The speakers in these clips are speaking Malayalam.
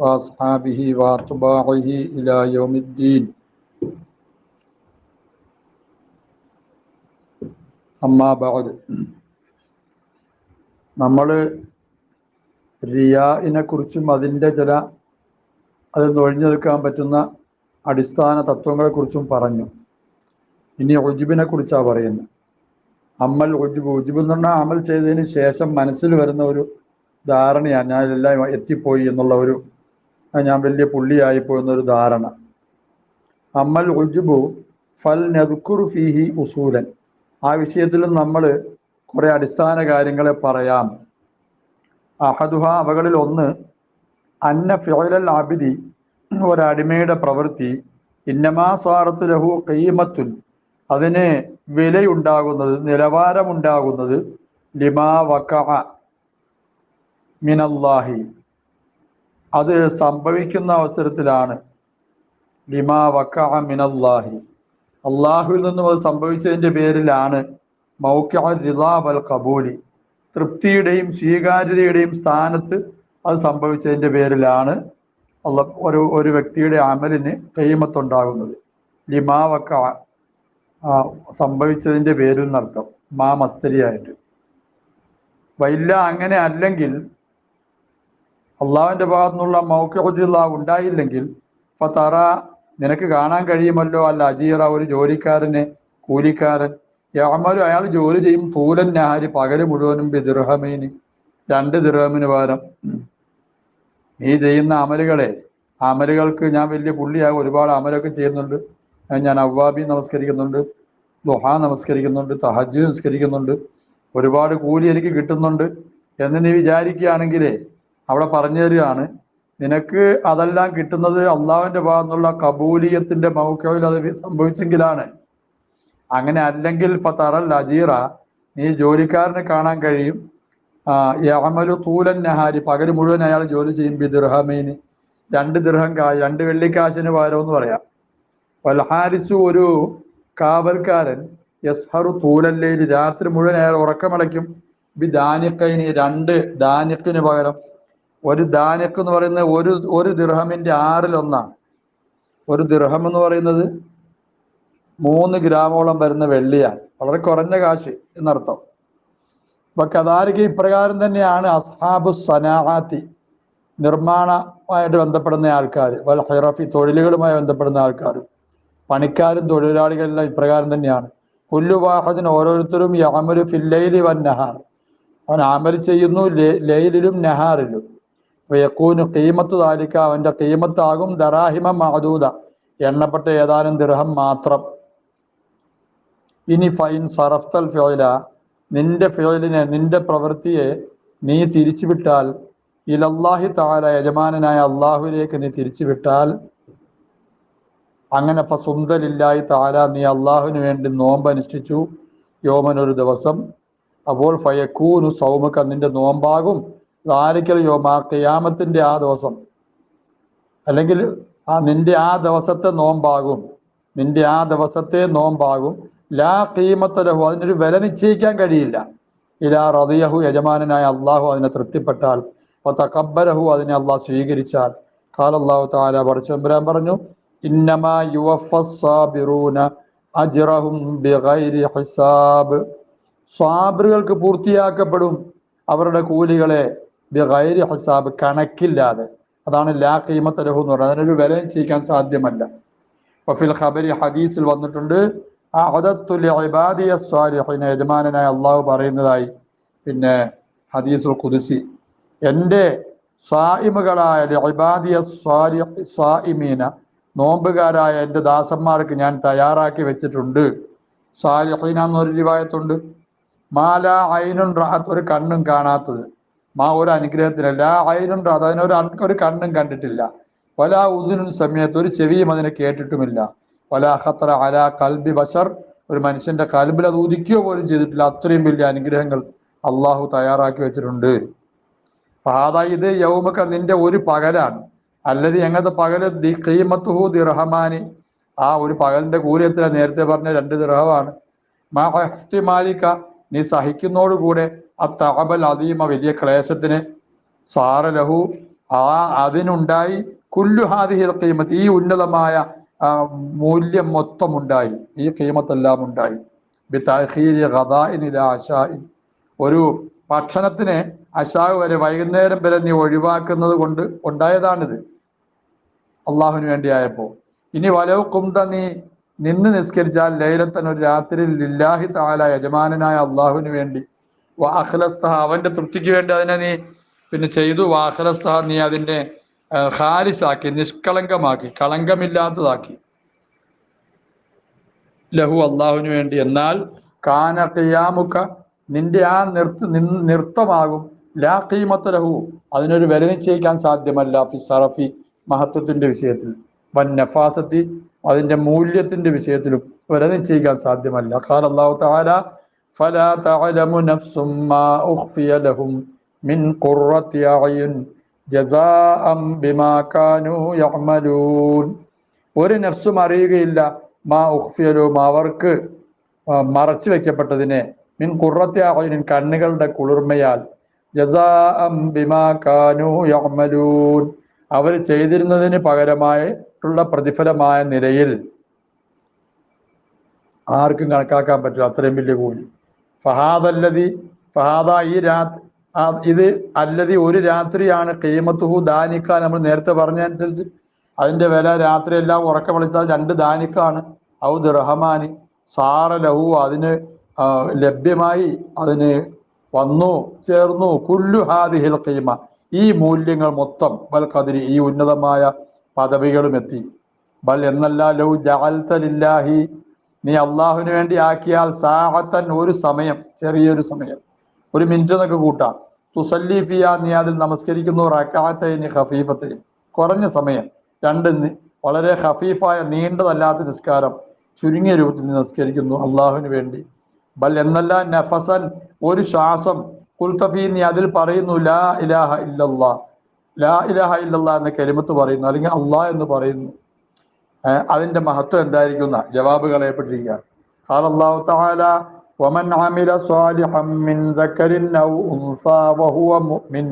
وأصحابه وأتباعه إلى يوم الدين أما بعد നമ്മൾ റിയാഇനെ കുറിച്ചും അതിൻ്റെ ചില അതിൽ നിന്ന് ഒഴിഞ്ഞെടുക്കാൻ പറ്റുന്ന അടിസ്ഥാന തത്വങ്ങളെക്കുറിച്ചും പറഞ്ഞു ഇനി ഒജുബിനെ കുറിച്ചാണ് പറയുന്നത് അമ്മൽ ഒജുബ് ഒജുബ് എന്ന് പറഞ്ഞാൽ അമൽ ചെയ്തതിന് ശേഷം മനസ്സിൽ വരുന്ന ഒരു ധാരണയാണ് ഞാൻ എല്ലാം എത്തിപ്പോയി എന്നുള്ള ഒരു ആ, ഞാൻ വലിയ പുള്ളിയായിപ്പോയെന്നൊരു ധാരണ. അമ്മൽ ഒജുബു ഫൽ നെതുക്കുറു ഫീഹി ഉസൂലൻ. ആ വിഷയത്തിലും നമ്മൾ കുറെ അടിസ്ഥാന കാര്യങ്ങളെ പറയാം. അഹദുഹ അവകളിൽ ഒന്ന് അന്ന ഫിറൽ അബിദി ഒരടിമയുടെ പ്രവൃത്തി ഇന്നമാ സാറത്ത് ലഹു കയ്യമത്തുൻ അതിന് വിലയുണ്ടാകുന്നത് നിലവാരമുണ്ടാകുന്നത് ലിമാ വക്ക മിനല്ലാഹി. അത് സംഭവിക്കുന്ന അവസരത്തിലാണ്. ലിമാ വക്ക മിനല്ലാഹി. അള്ളാഹുവിൽ നിന്നും അത് സംഭവിച്ചതിന്റെ പേരിലാണ് മൗക്ക കബൂലി തൃപ്തിയുടെയും സ്വീകാര്യതയുടെയും സ്ഥാനത്ത് അത് സംഭവിച്ചതിന്റെ പേരിലാണ് അല്ല ഒരു ഒരു വ്യക്തിയുടെ അമലിന് കൈമത്തുണ്ടാകുന്നത്. ലിമാ വക്ക സംഭവിച്ചതിന്റെ പേരിൽ നിന്നർത്ഥം മാ മസ്തരിയായിട്ട്. വൈല്ല അങ്ങനെ അല്ലെങ്കിൽ അള്ളാഹുവിന്റെ ഭാഗത്തു നിന്നുള്ള മൗക്ക ഉണ്ടായില്ലെങ്കിൽ ഫതറ നിനക്ക് കാണാൻ കഴിയുമല്ലോ? അല്ല അജീറ ഒരു ജോലിക്കാരനെ കൂലിക്കാരൻ. യാമാരും അയാൾ ജോലി ചെയ്യും പൂലൻ നാരി പകൽ മുഴുവനും ദുർഹമീന് രണ്ട് ദുർഹമിന് പകരം. നീ ചെയ്യുന്ന അമലുകളെ അമലുകൾക്ക് ഞാൻ വലിയ പുള്ളിയാകും. ഒരുപാട് അമലൊക്കെ ചെയ്യുന്നുണ്ട്. ഞാൻ അവ്വാബി നമസ്കരിക്കുന്നുണ്ട് ദുഹ നമസ്കരിക്കുന്നുണ്ട് തഹജ് നമസ്കരിക്കുന്നുണ്ട്. ഒരുപാട് കൂലി എനിക്ക് കിട്ടുന്നുണ്ട് എന്ന് നീ വിചാരിക്കുകയാണെങ്കിലേ അവിടെ പറഞ്ഞു തരികയാണ് നിനക്ക് അതെല്ലാം കിട്ടുന്നത് അള്ളാഹുവിന്റെ ഭാഗത്തുനിന്നുള്ള കബൂലിയത്തിന്റെ മൗക്കയിൽ അത് സംഭവിച്ചെങ്കിലാണ്. അങ്ങനെ അല്ലെങ്കിൽ ഫത്തറൽ അജീറ നീ ജോലിക്കാരനെ കാണാൻ കഴിയും. ആ, യഅമലു തൂലൻ നഹാരി പകൽ മുഴുവൻ അയാൾ ജോലി ചെയ്യും ബി ദുർഹമീന് രണ്ട് ദൃഹം കാ രണ്ട് വെള്ളിക്കാശിന് പകരം എന്ന് പറയാം വൽഹാരിസു ഒരു കാവൽക്കാരൻ യസ്ഹറു തൂലല്ലയിൽ രാത്രി മുഴുവൻ അയാൾ ഉറക്കമടയ്ക്കും. ബി ദാനിക്കൈനി രണ്ട് ദാനിക്കിന് പകരം ഒരു ദാനക്ക് എന്ന് പറയുന്നത് ഒരു ഒരു ദിർഹമിന്റെ ആറിലൊന്നാണ്. ഒരു ദിർഹം എന്ന് പറയുന്നത് മൂന്ന് ഗ്രാമോളം വരുന്ന വെള്ളിയാണ്. വളരെ കുറഞ്ഞ കാശ് എന്നർത്ഥം. അപ്പൊ കഥാലിക്ക് ഇപ്രകാരം തന്നെയാണ്? അസ്ഹാബു സനാഹാത്തി നിർമ്മാണമായിട്ട് ബന്ധപ്പെടുന്ന ആൾക്കാർ ഹൈറഫി തൊഴിലുകളുമായി ബന്ധപ്പെടുന്ന ആൾക്കാർ പണിക്കാരും തൊഴിലാളികളെല്ലാം ഇപ്രകാരം തന്നെയാണ്. പുല്ലുവാഹത്തിന് ഓരോരുത്തരും യാമരു ഫില്ലൈലി വൻ നഹാർ. അവൻ ആമൽ ചെയ്യുന്നു ലൈലിലും നഹാറിലും. വയക്കൂന് കീമത്ത് താലിക്ക അവന്റെ കീമത്താകും ദറാഹിമ മാദൂദ എണ്ണപ്പെട്ട ഏതാനും ദിർഹം മാത്രം. ഇനി ഫൈൻ സറഫ്തൽ ഫിയോല നിന്റെ ഫിയോലിനെ നിന്റെ പ്രവൃത്തിയെ നീ തിരിച്ചുവിട്ടാൽ ഇലല്ലാഹി താല യജമാനായ അള്ളാഹുവിലേക്ക് നീ തിരിച്ചുവിട്ടാൽ അങ്ങനെ ഫസുന്ദലില്ലായി താല നീ അള്ളാഹുവിന് വേണ്ടി നോമ്പ് അനുഷ്ഠിച്ചു യോമൻ ഒരു ദിവസം. അപ്പോൾ ഫയക്കൂനു സൗമുഖ നിന്റെ നോമ്പാകും. ധാരിക്കൽ യോമ ഖിയാമത്തിന്റെ ആ ദിവസം. അല്ലെങ്കിൽ ആ നിന്റെ ആ ദിവസത്തെ നോമ്പാകും. നിന്റെ ആ ദിവസത്തെ നോമ്പാകും. ലാ കീമത്തലഹു അതിനൊരു വില നിശ്ചയിക്കാൻ കഴിയില്ല. ഇലാ റതിയഹു യജമാനനായ അള്ളാഹു അതിനെ തൃപ്തിപ്പെട്ടാൽ തക്കബലഹു അതിനെ അള്ളാഹ് സ്വീകരിച്ചാൽ. അള്ളാഹു താല പടച്ചമ്പരാൻ പറഞ്ഞു ഇന്നമാ യുവഫിറൂന അജ്റഹും ഹിസാബ്. സ്വാബറുകൾക്ക് പൂർത്തിയാക്കപ്പെടും അവരുടെ കൂലികളെ ബിഗൈരി ഹസാബ് കണക്കില്ലാതെ. അതാണ് ലാ ഖീമത്ത് ലഹു എന്ന് പറയുന്നത്. അതിനൊരു വിലയും ചെയ്യിക്കാൻ സാധ്യമല്ല. വഫിൽ ഖബരി ഹദീസിൽ വന്നിട്ടുണ്ട്. യജമാനനായ അള്ളാഹു പറയുന്നതായി. പിന്നെ ഹദീസുൽ ഖുദ്സി. എന്റെ സായിമുകളായ സ്വാലിഹ് സായിമീന നോമ്പുകാരായ എന്റെ ദാസന്മാർക്ക് ഞാൻ തയ്യാറാക്കി വെച്ചിട്ടുണ്ട്. സ്വാലിഹീന എന്നൊരു രൂപായത്തുണ്ട് മാല ഐനുൻ റഹത്ത് ഒരു കണ്ണും കാണാത്തത്. മാ ഒരു അനുഗ്രഹത്തിനല്ല. ആയിരം അത് അതിനൊരു ഒരു കണ്ണും കണ്ടിട്ടില്ല. വല ഉദിനും സമയത്ത് ഒരു ചെവിയും അതിനെ കേട്ടിട്ടുമില്ല. വല ഖത്ര അല കൽബി ബഷർ ഒരു മനുഷ്യന്റെ കൽബിൽ അത് ഉദിക്കുക പോലും ചെയ്തിട്ടില്ല. അത്രയും വലിയ അനുഗ്രഹങ്ങൾ അള്ളാഹു തയ്യാറാക്കി വെച്ചിട്ടുണ്ട്. ഫാദ ഇത് യൗമക്ക നിന്റെ ഒരു പകലാണ്. അല്ലത് എങ്ങനത്തെ പകൽ? ദി ഖീമത്തുഹു ദിർഹമാനി. ആ ഒരു പകലിന്റെ കൂലി എത്ര നേരത്തെ പറഞ്ഞ രണ്ട് ദിർഹമാണ്. മാ നീ സഹിക്കുന്നതോടുകൂടെ ആ അതീമ വലിയ ക്ലേശത്തിന് സാറ ലഹു ആ അതിനുണ്ടായി കുല്ലു ഹാദിഹിൽ കീമത്ത് ഈ ഉന്നതമായ മൂല്യം മൊത്തം ഉണ്ടായി ഈ കീമത്തെല്ലാം ഉണ്ടായി ഒരു ഭക്ഷണത്തിന് അശാവ് വരെ വൈകുന്നേരം വരെ നീ ഒഴിവാക്കുന്നത് കൊണ്ട് ഉണ്ടായതാണിത്. അള്ളാഹുവിന് വേണ്ടിയായപ്പോൾ. ഇനി വലവ് കുന്ത നീ നിന്ന് നിസ്കരിച്ചാൽ ലൈലത്തൻ ഒരു രാത്രിയിൽ ലില്ലാഹി താല യജമാനായ അള്ളാഹുവിന് വേണ്ടി വാഹലസ്തഹ അവന്റെ തൃപ്തിക്ക് വേണ്ടി അതിനെ നീ പിന്നെ ചെയ്തു. വാഹലസ്തഹ നീ അതിനെ ഹാരിസാക്കി നിഷ്കളങ്കമാക്കി കളങ്കമില്ലാത്തതാക്കി. ലഹു അള്ളാഹുവിന് വേണ്ടി. എന്നാൽ കാന ഖിയാമുക നിന്റെ ആ നിർത്ത നൃത്തമാകും. ലാ ഖീമത്ത ലഹു. അതിനൊരു വില നിശ്ചയിക്കാൻ സാധ്യമല്ല ഫി സറഫി മഹത്വത്തിന്റെ വിഷയത്തിൽ. വൻ നഫാസത്തി അതിന്റെ മൂല്യത്തിന്റെ വിഷയത്തിലും വില നിശ്ചയിക്കാൻ സാധ്യമല്ല. ഖാൽ അല്ലാഹു തആല ഫലാ تعلم نفس ما أخفي لهم من قرة أعين جزاء بما كانوا يعملون. ഒരു നഫ്സും അറിയുകയില്ല. മാ ഉഖ്ഫിയലും അവർക്ക് മറച്ചു വെക്കപ്പെട്ടതിനെ. മിൻ കുറത്തെ അയുനിൻ കണ്ണുകളുടെ കുളിർമയാൽ. ജസാഅം ബിമാ കാനു അവർ ചെയ്തിരുന്നതിന് പകരമായിട്ടുള്ള പ്രതിഫലമായ നിലയിൽ ആർക്കും കണക്കാക്കാൻ പറ്റില്ല. അത്രയും വലിയ കൂലി. ഫഹാദല്ലതി ഫഹാദ ഈ രാത്രി ഇത് അല്ലതി ഒരു രാത്രിയാണ് കീമത്തുഹു ദാനിക്ക നമ്മൾ നേരത്തെ പറഞ്ഞതനുസരിച്ച് അതിന്റെ വില രാത്രി എല്ലാം ഉറക്കം വിളിച്ചാൽ രണ്ട് ദാനിക്കാണ്. ഔ ദിർഹമാനി. സാറ ലഹു അതിന് ലഭ്യമായി അതിന് വന്നു ചേർന്നു. കുല്ലു ഹാദിഹിൽ കീമ ഈ മൂല്യങ്ങൾ മൊത്തം ബൽ കതിരി ഈ ഉന്നതമായ പദവികളും എത്തി. ബൽ എന്നല്ല ലൗ ജഅൽതലില്ലാഹി നീ അള്ളാഹുവിന് വേണ്ടി ആക്കിയാൽ സാഹത്തൻ ഒരു സമയം ചെറിയൊരു സമയം. ഒരു മിനിറ്റ് എന്നൊക്കെ കൂട്ടാം. തുസല്ലിഫിയ നീ അതിൽ നമസ്കരിക്കുന്നു റക്കാത്തൈനി ഖഫീഫത്തൈൻ കുറഞ്ഞ സമയം. രണ്ട് വളരെ ഹഫീഫായ നീണ്ടതല്ലാത്ത നിസ്കാരം ചുരുങ്ങിയ രൂപത്തിൽ നമസ്കരിക്കുന്നു അള്ളാഹുവിന് വേണ്ടി. ബൽ എന്നല്ല നഫസൻ ഒരു ശ്വാസം. കുൽത്തഫി നീ അതിൽ പറയുന്നു ലാ ഇലാഹ ഇല്ലല്ലാ. ലാ ഇലാഹ ഇല്ലല്ലാ എന്ന കെലിമത്ത് പറയുന്നു അല്ലെങ്കിൽ അള്ളാഹ് എന്ന് പറയുന്നു. അതിന്റെ മഹത്വം എന്തായിരിക്കും എന്നാ ജവാബ് കളയപ്പെട്ടിരിക്കുക قال الله تعالى ومن عمل صالحا من ذكر أو أنثى وهو مؤمن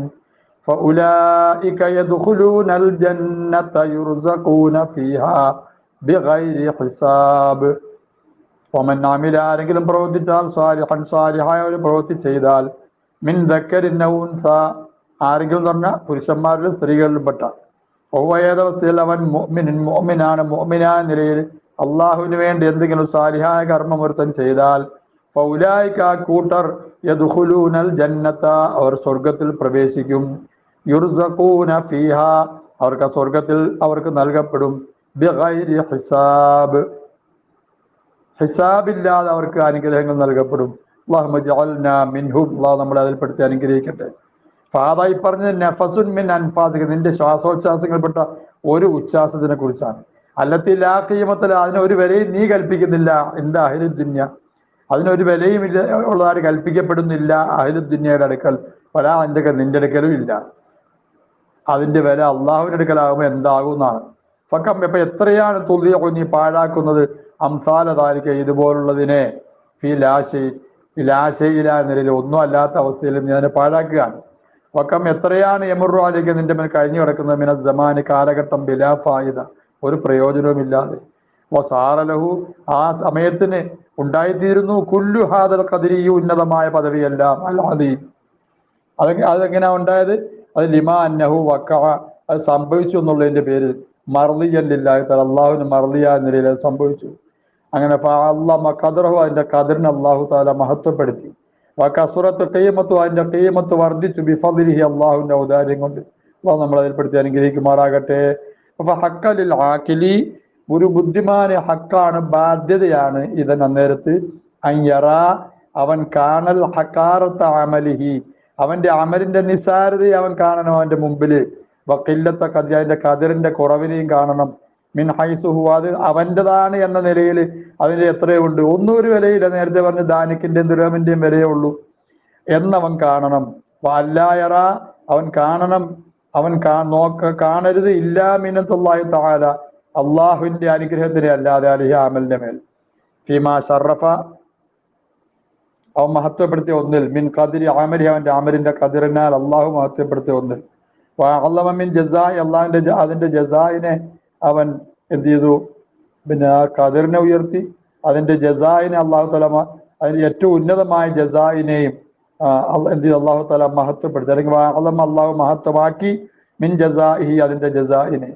فأولئك يدخلون الجنة يرزقون فيها بغير حساب ഒമൻ ആമില ആരെങ്കിലും പ്രവർത്തിച്ചാൽ സ്വാലിഹൻ സ്വാലിഹായ ഒരു പ്രവൃത്തി ചെയ്താൽ മിൻ ദക്കരിൻ ഔൻസ ആരെങ്കിലും എന്ന് പറഞ്ഞാൽ പുരുഷന്മാരിലും സ്ത്രീകളിലും പെട്ട ഒവ്വയേതവസ്ഥയിൽ അവൻ മുഅ്മിനിൻ മുഅ്മിനാണ് നിലയിൽ അള്ളാഹുവിന് വേണ്ടി എന്തെങ്കിലും സാരിഹായ കർമ്മം ഒരുത്തൻ ചെയ്താൽ ഫൗലായിക്ക കൂട്ടർ യദ്ഖുലൂനൽ ജന്നത്ത അവർ സ്വർഗത്തിൽ പ്രവേശിക്കും. യുർസഖൂന ഫീഹ അവർക്ക് സ്വർഗത്തിൽ അവർക്ക് നൽകപ്പെടും. ബിഗൈരി ഹിസാബ്. ഹിസാബില്ലാതെ അവർക്ക് അനുഗ്രഹങ്ങൾ നൽകപ്പെടും. അള്ളാഹു മിൻഹും. അള്ളാഹു നമ്മളെ അതിൽപ്പെടുത്തി അനുഗ്രഹിക്കട്ടെ. ഫാദ ഈ പറഞ്ഞത് നഫസുൻ മിൻ അൻഫാസിക നിന്റെ ശ്വാസോച്ഛ്വാസങ്ങൾപ്പെട്ട ഒരു ഉച്ഛ്വാസത്തിനെ കുറിച്ചാണ്. അല്ലത്തി ലാ കീമത്തിൽ അതിന് ഒരു വിലയും നീ കൽപ്പിക്കുന്നില്ല എന്താ അഹിലുദ്ദുന്യ. അതിനൊരു വിലയും ഇല്ല ഉള്ളതാര് കൽപ്പിക്കപ്പെടുന്നില്ല അഹിലുദ്ദുന്യയുടെ അടുക്കൽ. പല അതിന്റെ നിന്റെ അടുക്കലും ഇല്ല. അതിന്റെ വില അള്ളാഹുവിന്റെ അടുക്കലാകുമ്പോൾ എന്താകും എന്നാണ് ഫക്കം ഇപ്പൊ എത്രയാണ് തുല്യ നീ പാഴാക്കുന്നത്? അംസാലതാരിക്ക ഇതുപോലുള്ളതിനെ ഫി ലാശ ലാശയില നിലയിൽ ഒന്നും അല്ലാത്ത അവസ്ഥയിൽ നീ അതിനെ പാഴാക്കുകയാണ്. വക്കം എത്രയാണ് എമുറാലിക്ക് നിന്റെ മേൽ കഴിഞ്ഞു കിടക്കുന്നത്? മിന ജമാന് കാലഘട്ടം ബിലാ ഫായിദ. ഒരു പ്രയോജനവുമില്ലാതെ. വസാറലഹു ആ സമയത്തിന് ഉണ്ടായിത്തീരുന്നു. കുല്ലു ഹാദൽ കതിരി ഈ ഉന്നതമായ പദവിയെല്ലാം. അല്ലാതെ അത് അതെങ്ങനെയാ ഉണ്ടായത്? അത് ലിമാ അന്നഹു വക്ക അത് സംഭവിച്ചു എന്നുള്ളതിന്റെ പേരിൽ. മർലിയല്ലാഹി തആല അള്ളാഹുവിന് മർലിയ നിലയിൽ അത് സംഭവിച്ചു. അങ്ങനെ അള്ളാഹ് ഖദറഹു അതിന്റെ ഖദറിനെ അള്ളാഹു താല മഹത്വപ്പെടുത്തി. കസുറത്ത് കയ്യമത്ത് അതിന്റെ കയ്യമത്ത് വർദ്ധിച്ചു. ബിഫദിലിഹി അള്ളാഹുവിന്റെ ഔദാര്യം കൊണ്ട്. അള്ളാഹ് നമ്മൾ അതിൽപ്പെടുത്തി അനുഗ്രഹിക്കുമാറാകട്ടെ. അപ്പൊ ഹക്കലിൽ ആക്കിലി ഒരു ബുദ്ധിമാന് ഹക്കാണ് ബാധ്യതയാണ് ഇതൻ അന്നേരത്ത്. അയ്യറ അവൻ കാണൽ ഹക്കാറത്ത അമലിഹി. അവന്റെ അമലിന്റെ നിസാരതയെ അവൻ കാണണം അവന്റെ മുമ്പിൽ. വക്കില്ലത്തെ അതിന്റെ കതിറിന്റെ കുറവിനെയും കാണണം. മിൻ ഹൈസുഹു അത് അവന്റെതാണ് എന്ന നിലയിൽ അതിന്റെ എത്രയുണ്ട്? ഒന്നും ഒരു വിലയില്ല. നേരത്തെ പറഞ്ഞ ദാനിക്കിന്റെയും ദുരഹമിന്റെയും വിലയേ ഉള്ളൂ. എന്നവൻ കാണണം. അല്ലായറ അവൻ കാണണം. അവൻ കാ നോക്ക കാണരുത് ഇല്ലാ മിനത്തുള്ളാഹി തആല. അള്ളാഹുവിന്റെ അനുഗ്രഹത്തിനെ അല്ലാതെ അലിഹ അമലിന്റെ മേൽ. ഫീമാ ഷറഫ അവൻ മഹത്വപ്പെടുത്തിയ ഒന്നിൽ. മിൻ കതിരി ആമരി അവന്റെ അമലിന്റെ കതിറിനാൽ അള്ളാഹു മഹത്വപ്പെടുത്തിയ ഒന്നിൽ. അള്ളമിൻ ജസായി അള്ളാഹിന്റെ ജ- അതിന്റെ ജസായിനെ അവൻ എന്ത് ചെയ്തു? പിന്നെ ആ കതിറിനെ ഉയർത്തി. അതിന്റെ ജസായിനെ അള്ളാഹു തല അതിന്റെ ഏറ്റവും ഉന്നതമായ ജസായിനെയും എന്ത് ചെയ്തു? അള്ളാഹു തല മഹത്വപ്പെടുത്തി. അല്ലെങ്കിൽ അള്ളാഹു മഹത്വമാക്കി മിൻ ജസാഹി അതിന്റെ ജസായിനെ.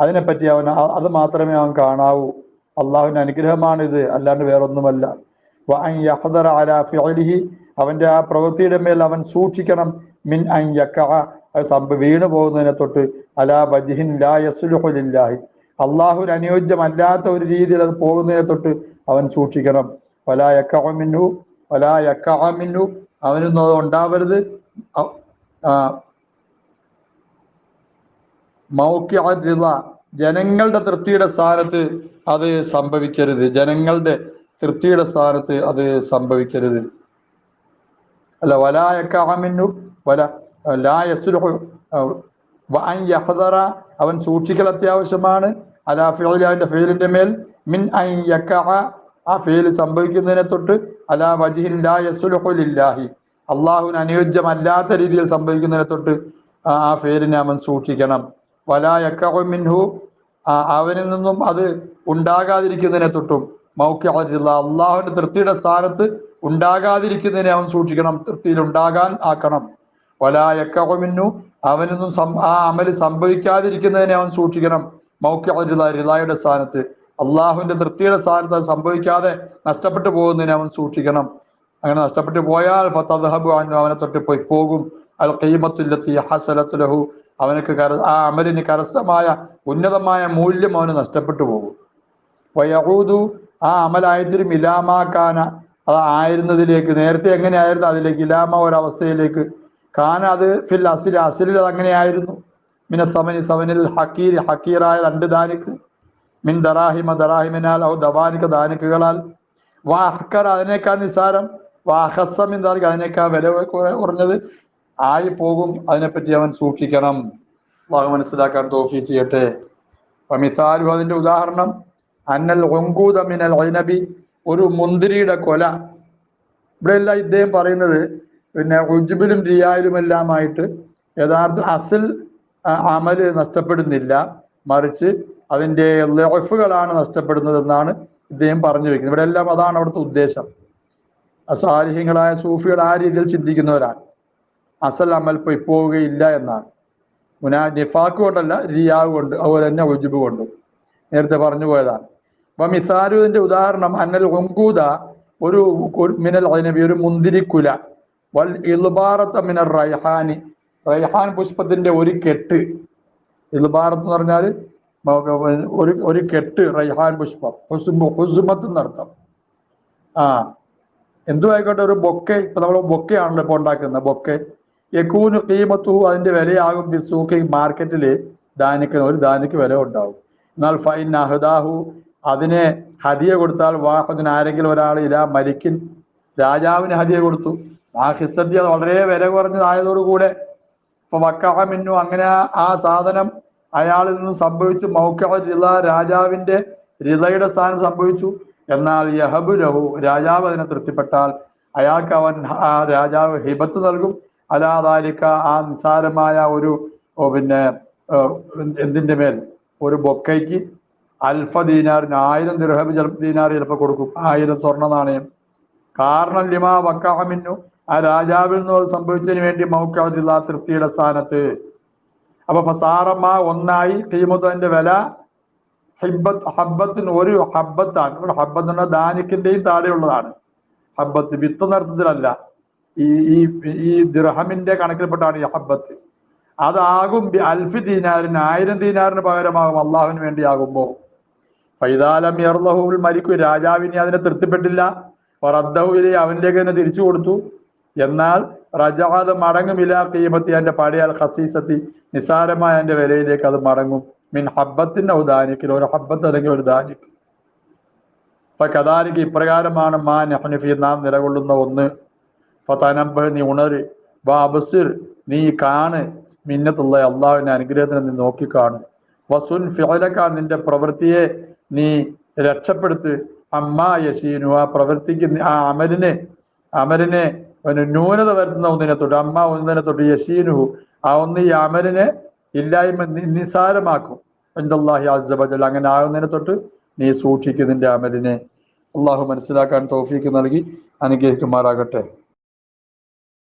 അതിനെപ്പറ്റി അവൻ അത് മാത്രമേ അവൻ കാണാവൂ. അള്ളാഹുവിന് അനുഗ്രഹമാണിത്. അല്ലാണ്ട് വേറൊന്നുമല്ല. അവന്റെ ആ പ്രവൃത്തിയുടെ മേൽ അവൻ സൂക്ഷിക്കണം. മിൻ അൻ അത് സംഭ വീണു പോകുന്നതിനെ തൊട്ട് അലാ ബജിഹിൻ ലാ യസുലുഹുലില്ലാഹി അള്ളാഹുവിന് അനുയോജ്യമല്ലാത്ത ഒരു രീതിയിൽ അത് പോകുന്നതിനെ തൊട്ട് അവൻ സൂക്ഷിക്കണം. വലാ യക്കാമിന്നു വലാ യക്കാമിന്നു അവനൊന്നും അത് ഉണ്ടാവരുത് ജനങ്ങളുടെ തൃപ്തിയുടെ സ്ഥാനത്ത് അത് സംഭവിക്കരുത്. ജനങ്ങളുടെ തൃപ്തിയുടെ സ്ഥാനത്ത് അത് സംഭവിക്കരുത്. അല്ല വലായക്കാമിന്നു വല അവൻ സൂക്ഷിക്കൽ അത്യാവശ്യമാണ്. അലാ അവന്റെ ഫീലിന്റെ മേൽ. മിൻ ആ ഫെയിൽ സംഭവിക്കുന്നതിനെ തൊട്ട് അലാ വജിഹിൻ ലാ ലില്ലാഹി. അള്ളാഹുവിന് അനുയോജ്യമല്ലാത്ത രീതിയിൽ സംഭവിക്കുന്നതിനെ തൊട്ട് ആ ഫെയിലിനെ അവൻ സൂക്ഷിക്കണം. വലാ മിൻഹു അവനിൽ നിന്നും അത് ഉണ്ടാകാതിരിക്കുന്നതിനെ തൊട്ടും. മൗക്കി അള്ളാഹുവിന്റെ തൃപ്തിയുടെ സ്ഥാനത്ത് ഉണ്ടാകാതിരിക്കുന്നതിനെ അവൻ സൂക്ഷിക്കണം. തൃപ്തിയിൽ ഉണ്ടാകാൻ ആക്കണം. വലായക്കമിന്നു. അവനൊന്നും ആ അമൽ സംഭവിക്കാതിരിക്കുന്നതിനെ അവൻ സൂക്ഷിക്കണം. മൗക്കിയുള്ള റിലായുടെ സ്ഥാനത്ത്. അള്ളാഹുവിന്റെ തൃപ്തിയുടെ സ്ഥാനത്ത് അത് സംഭവിക്കാതെ നഷ്ടപ്പെട്ടു പോകുന്നതിനെ അവൻ സൂക്ഷിക്കണം. അങ്ങനെ നഷ്ടപ്പെട്ടു പോയാൽ ഫത്തഹബു അൻഹു അവനെ തൊട്ട് പോയി പോകും. അൽ ഖീമത്തുല്ലത്തി ഹസലത്തുലഹു അവനക്ക് കര ആ അമലിന് കരസ്ഥമായ ഉന്നതമായ മൂല്യം അവന് നഷ്ടപ്പെട്ടു പോകും. വയഹൂദു ആ അമലായത്തിലും ഇലാമാക്കാന അത് ആയിരുന്നതിലേക്ക് നേരത്തെ എങ്ങനെയായിരുന്നു അതിലേക്ക് ഇലാമ ഒരവസ്ഥയിലേക്ക് കാന അത് ഫിൽ അസിൽ അസിലിൽ അത് അങ്ങനെയായിരുന്നു. മിന സമനി സമനിൽ ഹക്കീർ ഹക്കീറായ രണ്ട് ദാനിക്ക് മിൻ ദറാഹിമ ദറാഹിമിനാൽ ഔ ദവാനിക ദാനിക്കുകളാൽ വാഹക്കർ അതിനേക്കാൾ നിസാരം വാഹസം എന്തായിരിക്കും അതിനേക്കാൾ വില കുറ- കുറഞ്ഞത് ആയി പോകും. അതിനെപ്പറ്റി അവൻ സൂക്ഷിക്കണം. അള്ളാഹു മനസ്സിലാക്കാൻ തോഫി ചെയ്യട്ടെ. മിസാലു അതിന്റെ ഉദാഹരണം അന്നൽ ഒങ്കൂത മിനൽ ഐനബി ഒരു മുന്തിരിയുടെ കൊല. ഇവിടെയല്ല ഇദ്ദേഹം പറയുന്നത് പിന്നെ ഉജ്ബിലും റിയായിലും എല്ലാമായിട്ട് യഥാർത്ഥ അസിൽ അമൽ നഷ്ടപ്പെടുന്നില്ല. മറിച്ച് അതിന്റെ ലൈഫുകളാണ് നഷ്ടപ്പെടുന്നതെന്നാണ് ഇദ്ദേഹം പറഞ്ഞു വെക്കുന്നത്. ഇവിടെ എല്ലാം അതാണ് അവിടുത്തെ ഉദ്ദേശം. അസാലിഹ്യങ്ങളായ സൂഫികൾ ആ രീതിയിൽ ചിന്തിക്കുന്നവരാണ്. അസൽ അമൽ പോയി പോവുകയില്ല എന്നാണ്. മുനാ നിഫാക്ക് കൊണ്ടല്ല റിയാവ് കൊണ്ട് അതുപോലെ തന്നെ ഉജുബ് കൊണ്ടും. നേരത്തെ പറഞ്ഞു പോയതാണ്. അപ്പൊ മിസാരുവിന്റെ ഉദാഹരണം അന്നൽ ഒങ്കൂത ഒരു മിനൽ അതിനെ ഒരു മുന്തിരിക്കുല. വൽ ഇൽബാറത്തമിന റൈഹാനി. റൈഹാൻ പുഷ്പത്തിന്റെ ഒരു കെട്ട്. ഇൽബാറത്ത് എന്ന് പറഞ്ഞാൽ ഒരു ഒരു കെട്ട് റൈഹാൻ പുഷ്പം. ഹുസുമ ഹുസുമത്ത് എന്നർത്ഥം ആ എന്തു ആയിക്കോട്ടെ ഒരു ബൊക്കെ. ഇപ്പൊ നമ്മൾ ബൊക്കെയാണല്ലോ ഇപ്പൊ ഉണ്ടാക്കുന്നത് ബൊക്കെ. യക്കൂന് കീമത്തു അതിന്റെ വിലയാകും ബിസൂക്കി മാർക്കറ്റിൽ ദാനിക്കുന്ന ഒരു ദാനിക്ക് വില ഉണ്ടാവും. എന്നാൽ ഫൈൻ അഹദാഹു അതിനെ ഹദിയ കൊടുത്താൽ വാഹത്തിന് ആരെങ്കിലും ഒരാൾ ഇല മരിക്കിൻ രാജാവിന് ഹദിയ കൊടുത്തു. ആ ഹിസ്സത്തി വളരെ വില കുറഞ്ഞതായതോടുകൂടെ ഇപ്പൊ വക്കാഹമിന്നു അങ്ങനെ ആ- സാധനം അയാളിൽ നിന്ന് സംഭവിച്ചു. മൗക്കാ രാജാവിന്റെ റിളയുടെ സ്ഥാനം സംഭവിച്ചു. എന്നാൽ യഹബു ലഹു രാജാവ് അതിനെ തൃപ്തിപ്പെട്ടാൽ അയാൾക്ക് അവൻ രാജാവ് ഹിബത്ത് നൽകും. അലാതാലിക്ക ആ നിസ്സാരമായ ഒരു പിന്നെ എന്തിന്റെ മേൽ? ഒരു ബൊക്കയ്ക്ക് അൽഫ ദീനാറിന് ആയിരം ദിർഹബ് ദീനാർ ചിലപ്പോൾ കൊടുക്കും. ആയിരം സ്വർണ നാണയം. കാരണം ലിമാ വക്കാമിന്നു ആ രാജാവിൽ നിന്ന് അത് സംഭവിച്ചതിന് വേണ്ടി മൗക്കാദില്ല തൃപ്തിയുടെ സ്ഥാനത്ത്. അപ്പൊ ഫസാറമ്മ ഒന്നായി കീമത്തതിന്റെ വില ഹിബത്ത് ഹബ്ബത്തിന് ഒരു ഹബ്ബത്താണ്. ഇവിടെ ഹബ്ബത്ത് എന്ന് പറഞ്ഞാൽ ദാനിക്കിന്റെയും താഴെയുള്ളതാണ് ഹബ്ബത്ത് വിത്ത് നടത്തത്തിലല്ല ഈ ഈ ഈ ദിർഹമിന്റെ കണക്കിൽപ്പെട്ടാണ് ഈ ഹബ്ബത്ത്. അതാകും അൽഫി ദീനാറിന് ആയിരം ദീനാറിന് പകരമാകും അള്ളാഹുവിന് വേണ്ടിയാകുമ്പോ ഫൈതാലം യർലഹുൽ മരിക്കു രാജാവിനെ അതിനെ തൃപ്തിപ്പെട്ടില്ല. റദ്ദഹുവിലെ അവനിലേക്ക് തന്നെ തിരിച്ചു കൊടുത്തു. എന്നാൽ റജാദ് മടങ്ങും ഇലാ കീമത്തി എന്റെ പഴയ ഖസീസത്തി നിസാരമായ എന്റെ വിലയിലേക്ക് അത് മടങ്ങും. മിൻ ഹബ്ബത്തിന്റെ ഒരു ധാന്യത്തിൽ ഒരു ഹബ്ബത്ത് അല്ലെങ്കിൽ ഒരു ധാന്യം അപ്പൊ കഥാലിക്ക് ഇപ്രകാരമാണ് മാ നഹ്നഫി നാം നിലകൊള്ളുന്ന ഒന്ന്. ഫതനബ് നീ ഉണര്. വാ നീ കാണ്. മിന്നത്തുള്ള അള്ളാഹുവിന്റെ അനുഗ്രഹത്തിന് നീ നോക്കിക്കാണ്. വസുൻ ഫിഅലക്ക നിന്റെ പ്രവൃത്തിയെ നീ രക്ഷപ്പെടുത്ത്. അമ്മ യശീനു ആ പ്രവൃത്തിക്ക് ആ അമലിനെ അമലിനെ ഒരു ന്യൂനത വരുത്തുന്ന ഒന്നിനെ തൊട്ട് അമ്മ ഒന്നിനെ തൊട്ട് യശീനു ആ ഒന്ന് ഈ അമലിനെ ഇല്ലായ്മ നിസ്സാരമാക്കും. അങ്ങനെ ഒന്നിനെ തൊട്ട് നീ സൂക്ഷിക്കുന്നതിന്റെ അമലിനെ. അള്ളാഹു മനസ്സിലാക്കാൻ തോഫീക്ക് നൽകി അനുഗ്രഹിക്കുമാറാകട്ടെ.